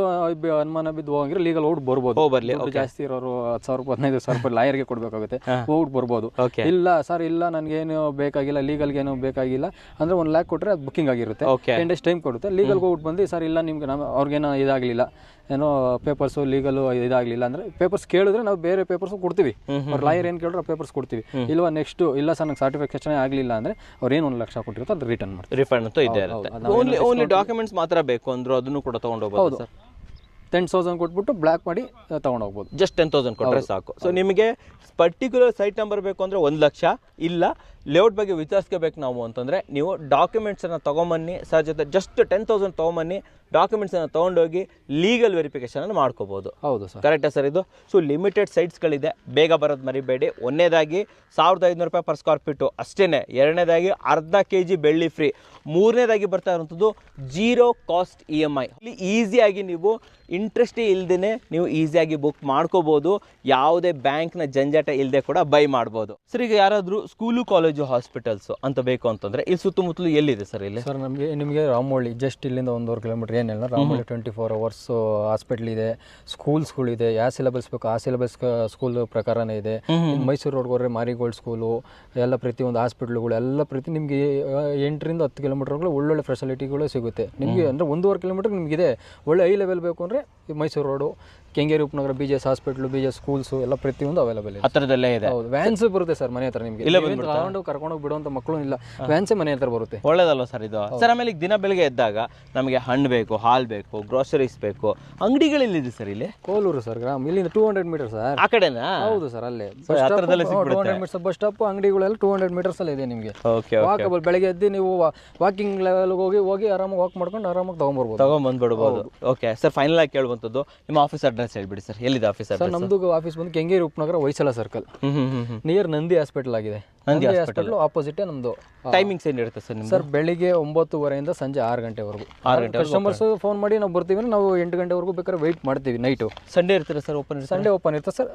ಅನುಮಾನ ಬಿದ್ದು ಹೋಗಿದ್ರೆ ಲೀಗಲ್ ಹೋಗ್ಬಿಟ್ಟು ಬರ್ಬೋದು. ಹೋಗಿ ಬರ್ಲಿ ಜಾಸ್ತಿ ಇರೋರು ಹತ್ತು ಸಾವಿರ ರೂಪಾಯಿ ಹದಿನೈದು ಸಾವಿರ ರೂಪಾಯಿ ಲಾಯರ್ಗೆ ಕೊಡಬೇಕಾಗುತ್ತೆ. ಹೋಗ್ಬಿಟ್ಟು ಬರ್ಬೋದು. ಓಕೆ ಇಲ್ಲ ಸರ್ ಇಲ್ಲ ನನಗೇನು ಬೇಕಾಗಿಲ್ಲ ಲೀಗಲ್ಗೆ ಏನು ಬೇಕಾಗಿಲ್ಲ. ಅಂದ್ರೆ ಒಂದು ಲ್ಯಾಕ್ ಕೊಟ್ಟರೆ ಅದು ಬುಕಿಂಗ್ ಆಗಿರುತ್ತೆ. ಓಕೆ ಟೆನ್ ಡೇಸ್ ಟೈಮ್ ಕೊಡುತ್ತೆ. ಲೀಗಲ್ ಹೋಗ್ಬಿಟ್ಟು ಬಂದು ಸರ್ ಇಲ್ಲ ನಿಮ್ಗೆ ನಮ್ಮ ಅವ್ರಿಗೇನೋ ಇದಾಗಲಿಲ್ಲ. ಏನೋ ಪೇಪರ್ಸು ಲೀಗಲು ಇದಾಗಲಿಲ್ಲ ಅಂದರೆ ಪೇಪರ್ಸ್ ಕೇಳಿದ್ರೆ ನಾವು ಬೇರೆ ಪೇಪರ್ಸ್ ಕೊಡ್ತೀವಿ. ಅವ್ರು ಲಾಯರ್ ಏನು ಕೇಳಿದ್ರೆ ಪೇಪರ್ಸ್ ಕೊಡ್ತೀವಿ. ಇಲ್ವಾ ನೆಕ್ಸ್ಟ್ ಇಲ್ಲ ಸರ್ ನಂಗೆ ಸರ್ಟಿಫಿಕೇಶನ್ ಆಗಲಿಲ್ಲ ಅಂದರೆ ಅವ್ರು ಏನು ಒಂದು ಲಕ್ಷ ಕೊಟ್ಟಿರುತ್ತೆ ಅದು ರಿಟರ್ನ್ ಮಾಡ್ತೀವಿ ರಿಫಂಡ್ ಅಂತ ಇದೆ ಇರುತ್ತೆ. ಓನ್ಲಿ ಓನ್ಲಿ ಡಾಕ್ಯುಮೆಂಟ್ಸ್ ಮಾತ್ರ ಬೇಕು ಅಂದ್ರು ಅದನ್ನು ಕೂಡ ತಗೊಂಡು ಹೋಗ್ಬೋದು ಸರ್. ಟೆನ್ ತೌಸಂಡ್ ಕೊಟ್ಬಿಟ್ಟು ಬ್ಲಾಕ್ ಮಾಡಿ ತಗೊಂಡು ಹೋಗ್ಬೋದು ಜಸ್ಟ್ ಟೆನ್ ತೌಸಂಡ್ ಕೊಟ್ಟರೆ ಸಾಕು. ಸೊ ನಿಮಗೆ ಪರ್ಟಿಕ್ಯುಲರ್ ಸೈಟ್ ನಂಬರ್ ಬೇಕು ಅಂದರೆ ಒಂದು ಲಕ್ಷ ಇಲ್ಲ ಲೇಔಟ್ ಬಗ್ಗೆ ವಿಚಾರಿಸ್ಕೋಬೇಕು ನಾವು ಅಂತಂದರೆ ನೀವು ಡಾಕ್ಯುಮೆಂಟ್ಸನ್ನು ತೊಗೊಂಬನ್ನಿ ಸರ್ ಜೊತೆ ಜಸ್ಟ್ ಟೆನ್ ತೌಸಂಡ್ ತೊಗೊಂಬನ್ನಿ ಡಾಕ್ಯುಮೆಂಟ್ಸನ್ನು ತೊಗೊಂಡೋಗಿ ಲೀಗಲ್ ವೆರಿಫಿಕೇಷನನ್ನು ಮಾಡ್ಕೋಬೋದು. ಹೌದು ಸರ್. ಕರೆಕ್ಟಾ ಸರ್ ಇದು? ಸೊ ಲಿಮಿಟೆಡ್ ಸೈಟ್ಸ್ಗಳಿದೆ ಬೇಗ ಬರೋದು ಮರಿಬೇಡಿ. ಒಂದನೇದಾಗಿ ಸಾವಿರದ ಐದುನೂರು ರೂಪಾಯಿ ಪರ್ ಸ್ಕ್ವೇರ್ ಫೀಟು ಅಷ್ಟೇ ಎರಡನೇದಾಗಿ ಅರ್ಧ ಕೆ ಜಿ ಬೆಳ್ಳಿ ಫ್ರೀ ಮೂರನೇದಾಗಿ ಬರ್ತಾ ಇರುವಂಥದ್ದು zero cost E M I ಇಲ್ಲಿ ಈಸಿಯಾಗಿ ನೀವು ಇಂಟ್ರೆಸ್ಟೇ ಇಲ್ಲದೇ ನೀವು ಈಸಿಯಾಗಿ ಬುಕ್ ಮಾಡ್ಕೋಬೋದು. ಯಾವುದೇ ಬ್ಯಾಂಕ್ನ ಜಂಜಾಟ ಇಲ್ಲದೆ ಕೂಡ ಬೈ ಮಾಡ್ಬೋದು. ಸರ್ ಈಗ ಯಾರಾದರೂ ಸ್ಕೂಲು ಕಾಲೇಜು ಹಾಸ್ಪಿಟಲ್ಸು ಅಂತ ಬೇಕು ಅಂತಂದ್ರೆ ಇಲ್ಲಿ ಸುತ್ತಮುತ್ತಲು ಎಲ್ಲಿದೆ ಸರ್ ಇಲ್ಲಿ? ಸರ್ ನಮಗೆ ನಿಮಗೆ ರಾಮೋಳಿ ಜಸ್ಟ್ ಇಲ್ಲಿಂದ ಒಂದೂವರೆ ಕಿಲೋಮೀಟರ್ ಏನಿಲ್ಲ Ramohalli twenty four hours hospital ಇದೆ ಸ್ಕೂಲ್ಸ್ಗಳಿದೆ ಯಾವ ಸಿಲೆಬಸ್ ಬೇಕು ಆ ಸಿಲೆಬಸ್ ಸ್ಕೂಲ್ ಪ್ರಕಾರನೇ ಇದೆ. ಮೈಸೂರು ರೋಡ್ಗೆ ಹೋದ್ರೆ ಮಾರಿಗೋಲ್ಡ್ ಸ್ಕೂಲು ಎಲ್ಲ ಪ್ರತಿಯೊಂದು ಹಾಸ್ಪಿಟ್ಲ್ಗಳು ಎಲ್ಲ ಪ್ರತಿ ನಿಮಗೆ ಎಂಟರಿಂದ ಹತ್ತು ಕಿಲೋಮೀಟರ್ಗಳು ಒಳ್ಳೊಳ್ಳೆ ಫೆಸಿಲಿಟಿಗಳು ಸಿಗುತ್ತೆ. ನಿಮಗೆ ಅಂದರೆ ಒಂದೂವರೆ ಕಿಲೋಮೀಟರ್ ನಿಮಗಿದೆ. ಒಳ್ಳೆ ಐ ಲೆವೆಲ್ ಬೇಕು ಅಂದರೆ Mysuru road Kengeri Upanagara B G S hospital B G S schools ಎಲ್ಲ ಪ್ರತಿಯೊಂದು ಅವೈಲೇಬಲ್ ಇದೆ. ಹತ್ರದಲ್ಲೇ ಇದೆ. ಹೌದು ವ್ಯಾನ್ಸ್ ಬರುತ್ತೆ ಸರ್ ಮನೆ ಹತ್ರ ನಿಮಗೆ. ತಗೊಂಡು ಕರ್ಕೊಂಡೋಗಿ ಬಿಡುವಂಥ ಮಕ್ಕಳು ಇಲ್ಲ. ವ್ಯಾನ್ಸೇ ಮನೆ ಹತ್ರ ಬರುತ್ತೆ. ಒಳ್ಳೇದಲ್ಲ ಸರ್ ಇದು? ಸರ್ ಆಮೇಲೆ ಈಗ ದಿನ ಬೆಳಗ್ಗೆ ಎದ್ದಾಗ ನಮಗೆ ಹಣ್ಣು ಬೇಕು ಹಾಲು ಬೇಕು ಗ್ರೋಸರೀಸ್ ಬೇಕು. ಅಂಗಡಿಗಳಿಲ್ಲಿದೆ ಸರ್ ಇಲ್ಲಿ? ಕೋಲೂರು ಸರ್ ಗ್ರಾಮ. ಇಲ್ಲಿಂದ ಟೂ ಹಂಡ್ರೆಡ್ ಮೀಟರ್ ಸರ್. ಆ ಕಡೆನಾ? ಹೌದು ಸರ್ ಅಲ್ಲೇ. Two hundred meters bus stop ಅಂಗಡಿಗಳೆಲ್ಲ two hundred metres ಅಲ್ಲಿ ಇದೆ ನಿಮಗೆ. ವಾಕಬಲ್ ಬೆಳಗ್ಗೆ ಎದ್ದು ನೀವು ವಾಕಿಂಗ್ ಲೆವೆಲ್ ಹೋಗಿ ಹೋಗಿ ಆರಾಮಾಗಿ ವಾಕ್ ಮಾಡ್ಕೊಂಡು ಆರಾಮಾಗಿ ತಗೊಂಡ್ಬರ್ಬೋದು ತಗೊಂಡ್ ಬಂದ್ಬಿಡಬಹುದು ಓಕೆ ಸರ್ ಫೈನಲ್ ಆಗಿ ಕೇಳುವಂಥದ್ದು ನಿಮ್ಮ ಆಫೀಸ್ ಅಡ್ರೆಸ್ ಹೇಳ್ಬಿಡಿ ಸರ್. ಎಲ್ಲಿದೆ ಆಫೀಸ್ ಸರ್ ಅಡ್ರೆಸ್ ನಮ್ದು ಆಫೀಸ್ ಬಂದು Kengeri Upanagara Hoysala circle near Nandi hospital ಆಗಿದೆ. ನಂದಿ ಹಾಸ್ಪಿಟಲ್ ಆಪೋಸಿಟ್ ನಮ್ದು ಟೈಮಿಂಗ್ಸ್ ಏನಿರುತ್ತೆ ಸರ್ ಸರ್ ಬೆಳಿಗ್ಗೆ ಒಂಬತ್ತುವರೆಯಿಂದ ಸಂಜೆ ಆರು ಗಂಟೆವರೆಗೂ. ಆರು ಗಂಟೆ ಕಸ್ಟಮರ್ಸ್ ಫೋನ್ ಮಾಡಿ ನಾವು ಬರ್ತೀವಿ ಅಂದ್ರೆ ನಾವು ಎಂಟು ಗಂಟೆವರೆಗೂ ಬೇಕಾದ್ರೆ ವೆಯ್ಟ್ ಮಾಡ್ತೀವಿ ನೈಟು ಸಂಡೇ ಇರ್ತೀರಾ ಸರ್ ಓಪನ್ ಸಂಡೇ ಓಪನ್ ಇರುತ್ತೆ ಸರ್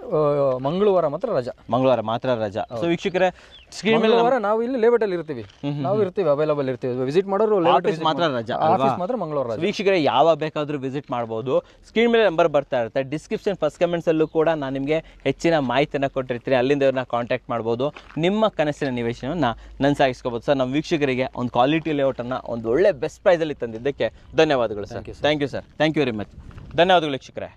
ಮಂಗಳವಾರ ಮಾತ್ರ ರಜಾ. ಮಂಗಳವಾರ ಮಾತ್ರ ರಜಾ. ಸೊ ವೀಕ್ಷಕರೇ ಸ್ಕ್ರೀನ್ ಮೇಲೆ ನಾವು ಇಲ್ಲಿ ಲೇಔಟ್ ಅಲ್ಲಿ ಇರ್ತೀವಿ. ನಾವು ಇರ್ತೀವಿ ಅವೈಲೇಬಲ್ ಇರ್ತೀವಿ. ವಿಸಿಟ್ ಮಾಡೋರು ಆಫೀಸ್ ಮಾತ್ರ ರಜಾ ಆಫೀಸ್ ಮಾತ್ರ ಮಂಗಳವಾರ ವೀಕ್ಷಕರ ಯಾವಾಗ ಬೇಕಾದರೂ ವಿಸಿಟ್ ಮಾಡ್ಬೋದು. ಸ್ಕ್ರೀನ್ ಮೇಲೆ ನಂಬರ್ ಬರ್ತಾ ಇರುತ್ತೆ. ಡಿಸ್ಕ್ರಿಪ್ಷನ್ ಫಸ್ಟ್ ಕಮೆಂಟ್ಸಲ್ಲೂ ಕೂಡ ನಾನು ನಿಮಗೆ ಹೆಚ್ಚಿನ ಮಾಹಿತಿಯನ್ನು ಕೊಟ್ಟಿರ್ತೀನಿ. ಅಲ್ಲಿಂದ ಇವ್ರನ್ನ ಕಾಂಟ್ಯಾಕ್ಟ್ ಮಾಡ್ಬೋದು. ನಿಮ್ಮ ಕನಸಿನ ನಿವೇಶನವನ್ನು ನನ್ನ ಸಾಗಿಸ್ಕೋಬೋದು. ಸರ್ ನಮ್ಮ ವೀಕ್ಷಕರಿಗೆ ಒಂದು ಕ್ವಾಲಿಟಿ ಲೇಔಟನ್ನು ಒಂದು ಒಳ್ಳೆ ಬೆಸ್ಟ್ ಪ್ರೈಸಲ್ಲಿ ತಂದಿದ್ದಕ್ಕೆ ಧನ್ಯವಾದಗಳು sir. Thank you sir thank you very much ಧನ್ಯವಾದಗಳು ವೀಕ್ಷಕರೇ.